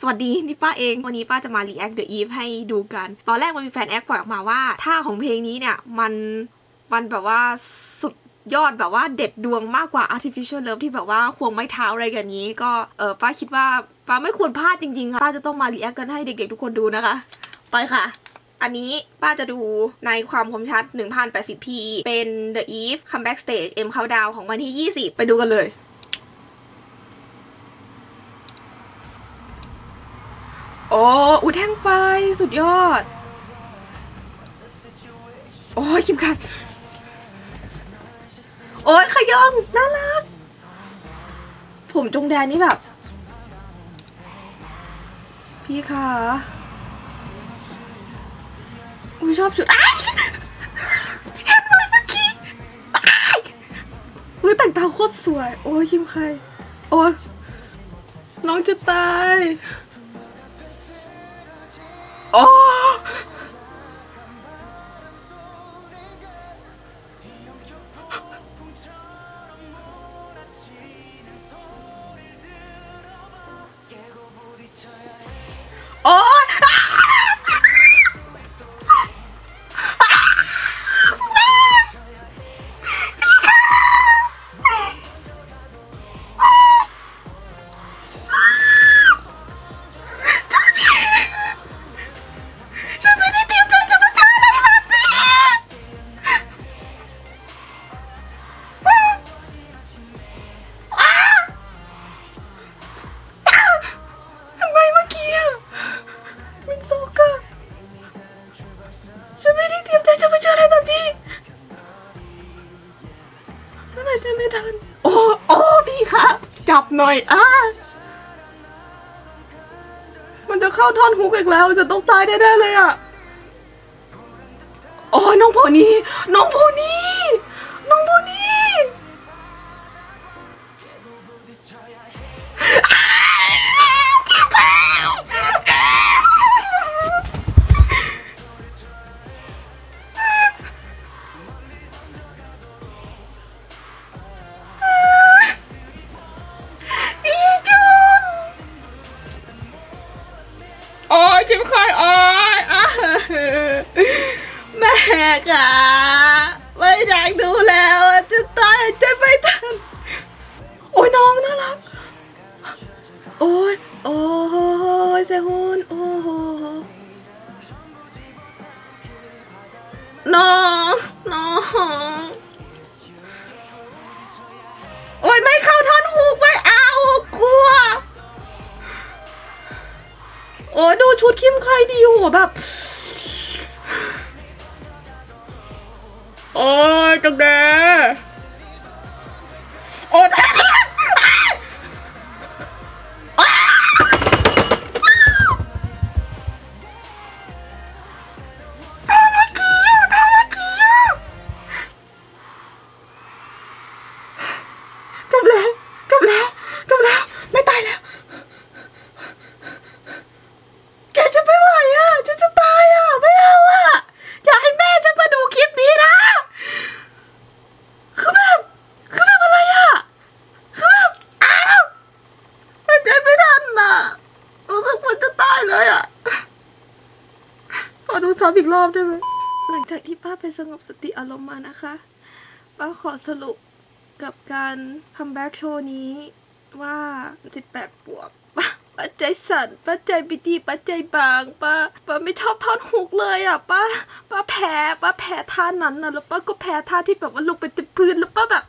สวัสดีนี่ป้าเอง วันนี้ป้าจะมา react the eve ให้ดูกัน ตอนแรกมันมีแฟนแอคปล่อยออกมาว่าท่าของเพลงนี้เนี่ย มันมันแบบว่าสุดยอดแบบว่าเด็ดดวงมากกว่า artificial love ที่แบบว่าควงไม้เท้าอะไรกันนี้ ก็เออป้าคิดว่าป้าไม่ควรพลาดจริงๆค่ะป้าจะต้องมา react กันให้เด็กๆทุกคนดูนะคะ ไปค่ะอันนี้ป้าจะดูในความคมชัด 1080p เป็น The Eve Comeback Stage M Countdown ของวันที่ 20 ไปดูกันเลย โอ้อุยแท่งไฟสุดยอด โอ้ยคิมคัดโอ้ยขยองน่ารัก ผมจงแดนนี่แบบ พี่คะอุ้ยชอบชุดอ้ายเห็นเลยเมื่อกี้อุ้ยแต่งตาโคตรสวย โอ้ยคิมใคร โอ้ยน้องจะตาย โหน่อยอะมันจะเข้าท่อนฮุกอีกแล้ว จะต้องตายแน่ๆเลยอะ โอ้ยน้องโพนี่ น้องโพนี่ โอ้ยจิ้มคอยโอ้ยอะแม่จ๋าไม่อยากดูแล้วจะตายจะไม่ทันโอ้ยน้องน่ารักโอ้ยโอ้ยเซฮุนโอ้โหน้องน้อง อ้ดูชุดคิมใครดีโหแบบโอ้ยจังเด ดูซ้ำอีกรอบได้ไหมหลังจากที่ป้าไปสงบสติอารมณ์มานะคะ ป้าขอสรุปกับการคัมแบ็กโชว์นี้ว่า 18 บวกป้าป้าใจสั่นป้าใจบิดีป้าใจบางป้าป้าไม่ชอบท่อนฮุกเลยอะป้าป้าแพ้ป้าแพ้ท่านั้นนะแล้วป้าก็แพ้ท่าที่แบบว่าลงไปติดพื้นแล้วป้าแบบ